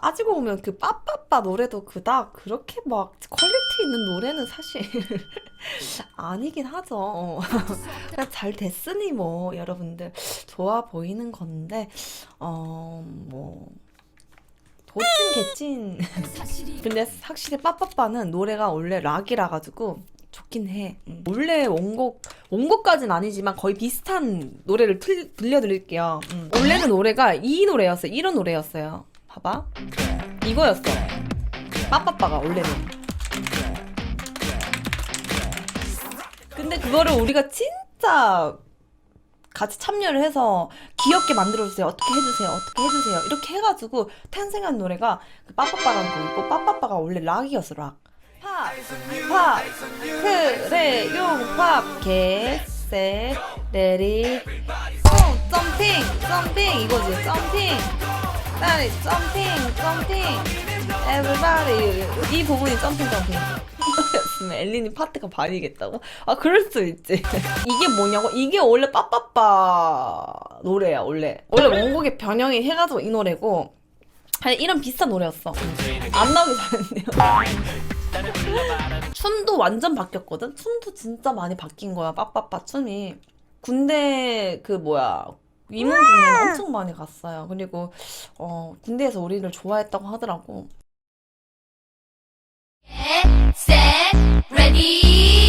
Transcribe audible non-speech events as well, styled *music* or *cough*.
따지고 보면 그 빠빠빠 노래도 그닥 그렇게 막 퀄리티 있는 노래는 사실 *laughs* 아니긴 하죠. 그냥 잘 됐으니 뭐 여러분들 좋아 보이는 건데 어 뭐 도찐 개찐 *laughs* 근데 확실히 빠빠빠는 노래가 원래 락이라 가지고 좋긴 해. 음. 원래 원곡 원곡까지는 아니지만 거의 비슷한 노래를 틀, 들려드릴게요. 음. 원래는 노래가 이 노래였어요. 이런 노래였어요. 봐봐. 이거였어. 빠빠빠가 원래는. 근데 그거를 우리가 진짜 같이 참여를 해서 귀엽게 만들어주세요. 어떻게 해주세요. 어떻게 해주세요. 이렇게 해가지고 탄생한 노래가 그 빠빠빠라는 곡이고 빠빠빠가 원래 락이었어 락. 팝, 팝, 크레용 팝, 개세, 레리, 어, 점핑, 점핑 이거지, 점핑. 나리 점핑, 점핑. Everybody 이 부분이 점핑 점핑. 이거였으면 엘린이 파트가 반이겠다고? 아 그럴 수 있지. *laughs* 이게 뭐냐고? 이게 원래 빠빠빠 노래야 원래. 원래 원곡의 변형이 해가지고 이 노래고. 아니 이런 비슷한 노래였어. 안 나오게 잘했네요. *laughs* 춤도 완전 바뀌었거든? 춤도 진짜 많이 바뀐 거야, 빠빠빠 춤이. 군대, 그, 뭐야, 위문공연 엄청 많이 갔어요. 그리고, 어, 군대에서 우리를 좋아했다고 하더라고. 셋, 레디!